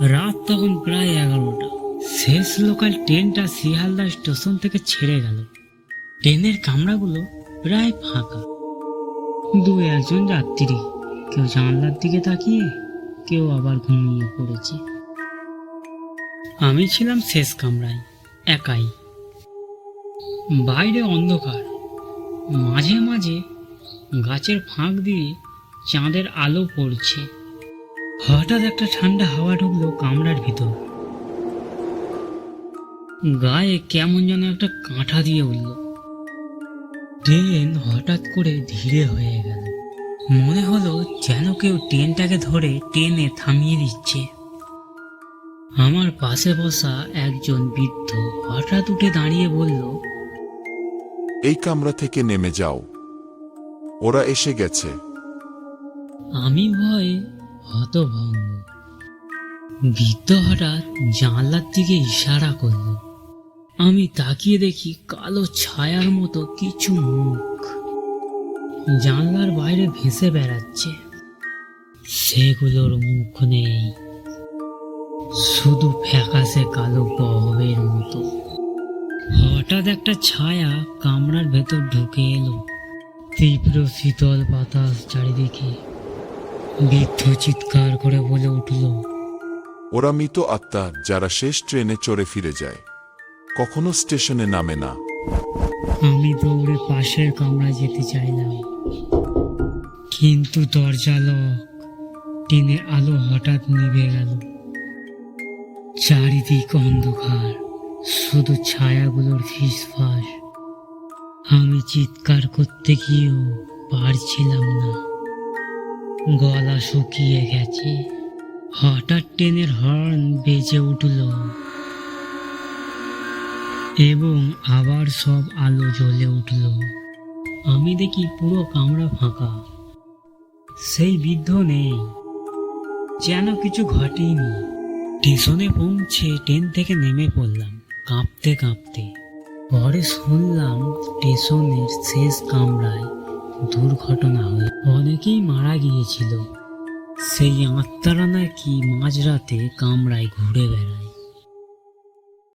রাত তখন প্রায় এগারোটা। শেষ লোকাল ট্রেনটা শিয়ালদা স্টেশন থেকে ছেড়ে গেল। ট্রেনের কামরাগুলো প্রায় ফাঁকা। দু একজন যাত্রী, কেউ জানলার দিকে তাকিয়ে, কেউ আবার ঘুমিয়ে পড়েছে। আমি ছিলাম শেষ কামরায়, একাই। বাইরে অন্ধকার। মাঝে মাঝে গাছের ফাঁক দিয়ে চাঁদের আলো পড়ছে। হঠাৎ একটা ঠান্ডা হাওয়া ঢুকলো কামরার ভিতর। গায়ে কেমন যেন একটা কাঁটা দিয়ে উঠল। ট্রেন হঠাৎ করে ধীরে হয়ে গেল। মনে হলো যেন কেউ ট্রেনটাকে ধরে টেনে থামিয়ে দিচ্ছে। আমার পাশে বসা একজন বৃদ্ধ হঠাৎ উঠে দাঁড়িয়ে বলল এই কামরা থেকে নেমে যাও। ওরা এসে গেছে। আমি ভয়ে বৃদ্ধ হঠাৎ জানলার দিকে ইশারা করল। আমি তাকিয়ে দেখি কালো ছায়ার মতো কিছু মুখ। জানলার বাইরে ভেসে বেড়াচ্ছে। সেগুলোর মুখ নেই। শুধু ফ্যাকাশে কালো গহবের মতো। হঠাৎ একটা ছায়া কামরার ভেতর ঢুকে এলো। তীব্র শীতল বাতাস চারিদিকে। বৃদ্ধ চিৎকার করে বলে উঠল ওরা মৃত আত্মা যারা শেষ ট্রেনে চড়ে ফিরে যায়। কখনো স্টেশনে নামে না। আমি দৌড়ে পাশের কামরায় যেতে চাইলাম। কিন্তু দরজা লক। টিনের আলো হঠাৎ নিভে গেল। চারিদিক অন্ধকার। শুধু ছায়াগুলোর ফিসফাস। আমি চিৎকার করতে গিয়েও পারছিলাম না। গলা শুকিয়ে গেছে। হঠাৎ ট্রেনের হর্ন বেজে উঠল। এবং আবার সব আলো জ্বলে উঠল। আমি দেখি পুরো কামরা ফাঁকা। সেই বৃদ্ধ নেই। যেন কিছু ঘটেনি। স্টেশনে পৌঁছে ট্রেন থেকে নেমে পড়লাম, কাঁপতে কাঁপতে। পরে শুনলাম স্টেশনের শেষ কামরায় দুর্ঘটনা হয়ে অনেকেই মারা গিয়েছিল। সেই আত্মারা নাকি মাঝরাতে কামরায় ঘুরে বেড়ায়।